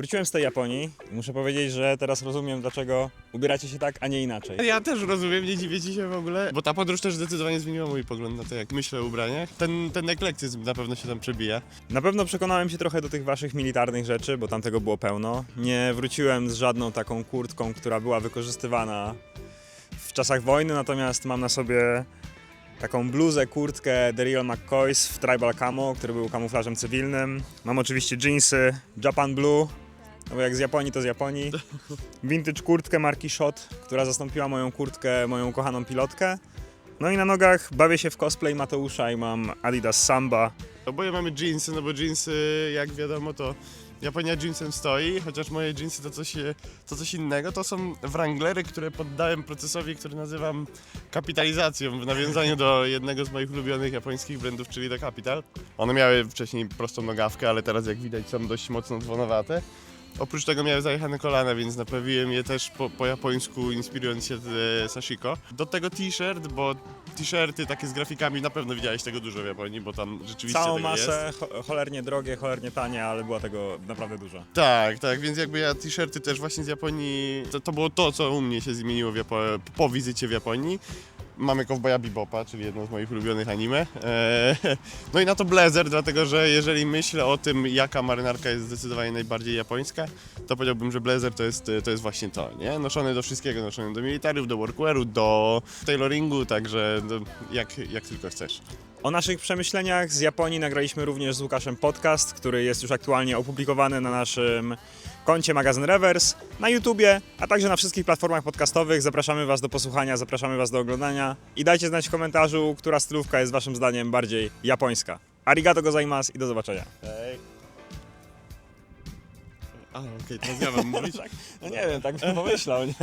Wróciłem z tej Japonii i muszę powiedzieć, że teraz rozumiem, dlaczego ubieracie się tak, a nie inaczej. Ja też rozumiem, nie dziwię ci się w ogóle, bo ta podróż też zdecydowanie zmieniła mój pogląd na to, jak myślę o ubraniach. Ten, ten eklektyzm na pewno się tam przebija. Na pewno przekonałem się trochę do tych waszych militarnych rzeczy, bo tam tego było pełno. Nie wróciłem z żadną taką kurtką, która była wykorzystywana w czasach wojny, natomiast mam na sobie taką bluzę, kurtkę Real McCoys w Tribal Camo, który był kamuflażem cywilnym. Mam oczywiście jeansy Japan Blue, no bo jak z Japonii to z Japonii. Vintage kurtkę marki Shot, która zastąpiła moją kurtkę, moją kochaną pilotkę. No i na nogach bawię się w cosplay Mateusza i mam Adidas Samba, Oboje mamy jeansy, no bo jeansy, jak wiadomo, to Japonia jeansem stoi, chociaż moje jeansy to coś, to coś innego. To są wranglery, które poddałem procesowi, który nazywam kapitalizacją w nawiązaniu do jednego z moich ulubionych japońskich brandów, czyli do Capital. One miały wcześniej prostą nogawkę, ale teraz jak widać są dość mocno dzwonowate. Oprócz tego miały zajechane kolana, więc naprawiłem je też po, po japońsku, inspirując się e, Sashiko. Do tego t-shirt, bo t-shirty takie z grafikami, na pewno widziałeś tego dużo w Japonii, bo tam rzeczywiście Całą tego jest. masę, cho- cholernie drogie, cholernie tanie, ale była tego naprawdę dużo. Tak, tak, więc jakby ja t-shirty też właśnie z Japonii, to, to było to, co u mnie się zmieniło w Japo- po wizycie w Japonii. Mamy Cowboya Bebopa, czyli jedno z moich ulubionych anime. Eee, no i na to blazer, dlatego że jeżeli myślę o tym, jaka marynarka jest zdecydowanie najbardziej japońska, to powiedziałbym, że blazer to jest, to jest właśnie to, nie? Noszony do wszystkiego, noszony do militariów, do workwearu, do tailoringu, także do, jak, jak tylko chcesz. O naszych przemyśleniach z Japonii nagraliśmy również z Łukaszem podcast, który jest już aktualnie opublikowany na naszym koncie magazyn Revers, na YouTubie, a także na wszystkich platformach podcastowych. Zapraszamy Was do posłuchania, zapraszamy Was do oglądania i dajcie znać w komentarzu, która stylówka jest Waszym zdaniem bardziej japońska. Arigato gozaimasu i do zobaczenia. Hej. A, okej, teraz ja mam mówić. No nie wiem, tak bym pomyślał, nie?